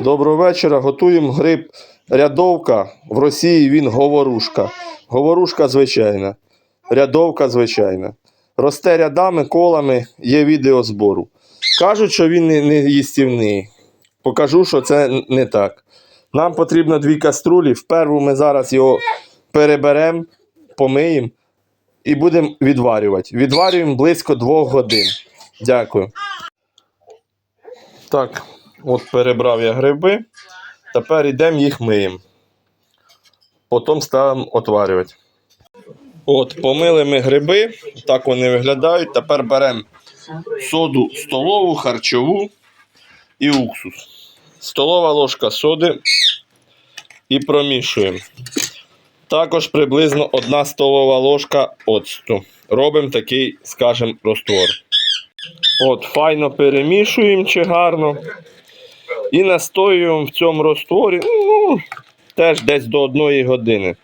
Доброго вечора. Готуємо гриб рядовка. В Росії він говорушка. Говорушка звичайна. Рядовка звичайна. Росте рядами, колами, є відео збору. Кажуть, що він не, не їстівний. Покажу, що це не так. Нам потрібно дві каструлі. В перву ми зараз його переберемо, помиємо і будемо відварювати. Відварюємо близько двох годин. Дякую. Так, от перебрав я гриби. Тепер йдемо їх миємо. Потім ставимо отварювати. От, помили ми гриби, так вони виглядають. Тепер беремо соду столову, харчову і уксус. Столова ложка соди і промішуємо. Також приблизно 1 столова ложка оцту. Робимо такий, скажімо, розтвор. От, файно перемішуємо чи гарно. І настоюємо в цьому розтворі ну, теж десь до одної години.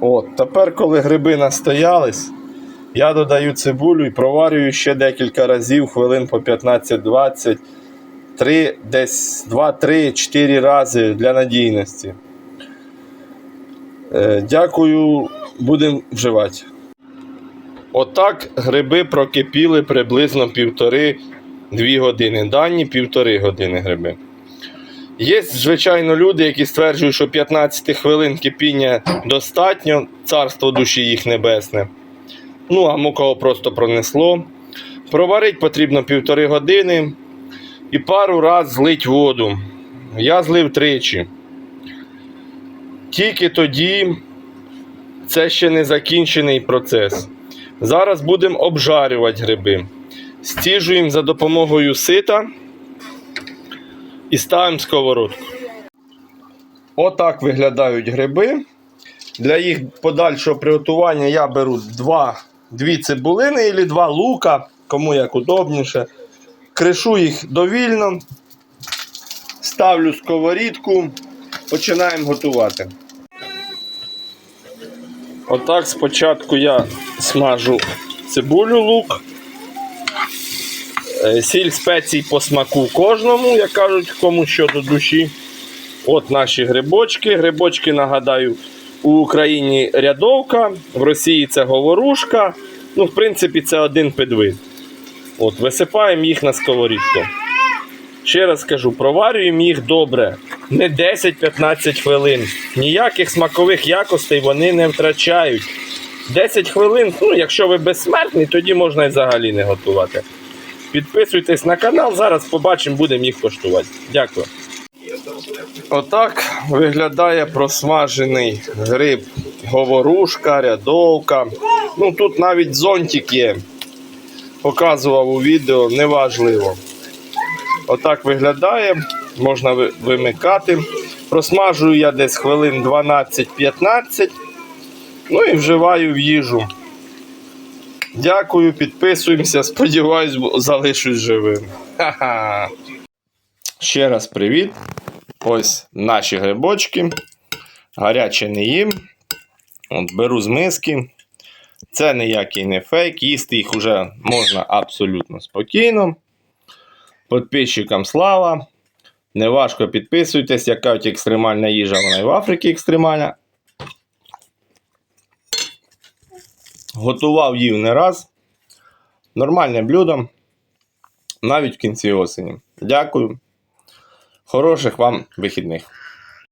От, тепер, коли гриби настоялись, я додаю цибулю і проварюю ще декілька разів, хвилин по 15-20, 3, десь 2-3-4 рази для надійності. Е, дякую, будемо вживати. Отак гриби прокипіли приблизно півтори-дві години. Дані півтори години гриби. Є, звичайно, люди, які стверджують, що 15 хвилин кипіння достатньо, царство душі їх небесне. Ну, а мукого просто пронесло. Проварити потрібно півтори години і пару раз злить воду. Я злив тричі. Тільки тоді це ще не закінчений процес. Зараз будемо обжарювати гриби. Стіжуємо за допомогою сита і ставимо сковородку. Отак виглядають гриби. Для їх подальшого приготування я беру два, дві цибулини або два лука, кому як удобніше. Кришу їх довільно, ставлю сковорідку, починаємо готувати. Отак спочатку я смажу цибулю, лук, сіль спецій по смаку кожному, як кажуть, кому що до душі. От наші грибочки. Грибочки, нагадаю, у Україні рядовка, в Росії це говорушка. Ну, в принципі, це один підвид. От, висипаємо їх на сковорідку. Ще раз кажу, проварюємо їх добре. Не 10-15 хвилин. Ніяких смакових якостей вони не втрачають. 10 хвилин, ну, якщо ви безсмертний, тоді можна і взагалі не готувати. Підписуйтесь на канал, зараз побачимо, будемо їх коштувати. Дякую. Отак виглядає просмажений гриб. Говорушка, рядовка. Ну тут навіть зонтик є. Показував у відео, неважливо. Отак виглядає, можна вимикати. Просмажую я десь хвилин 12-15. Ну і вживаю в їжу. Дякую, підписуємося. Сподіваюсь, залишусь живим. Ха-ха. Ще раз привіт. Ось наші грибочки. Гаряче не їм. От беру з миски. Це ніякий не фейк. Їсти їх вже можна абсолютно спокійно. Подписчикам слава. Неважко підписуйтесь, яка от екстремальна їжа, вона і в Африці екстремальна. Готував їв не раз. Нормальне блюдо. Навіть в кінці осені. Дякую. Хороших вам вихідних.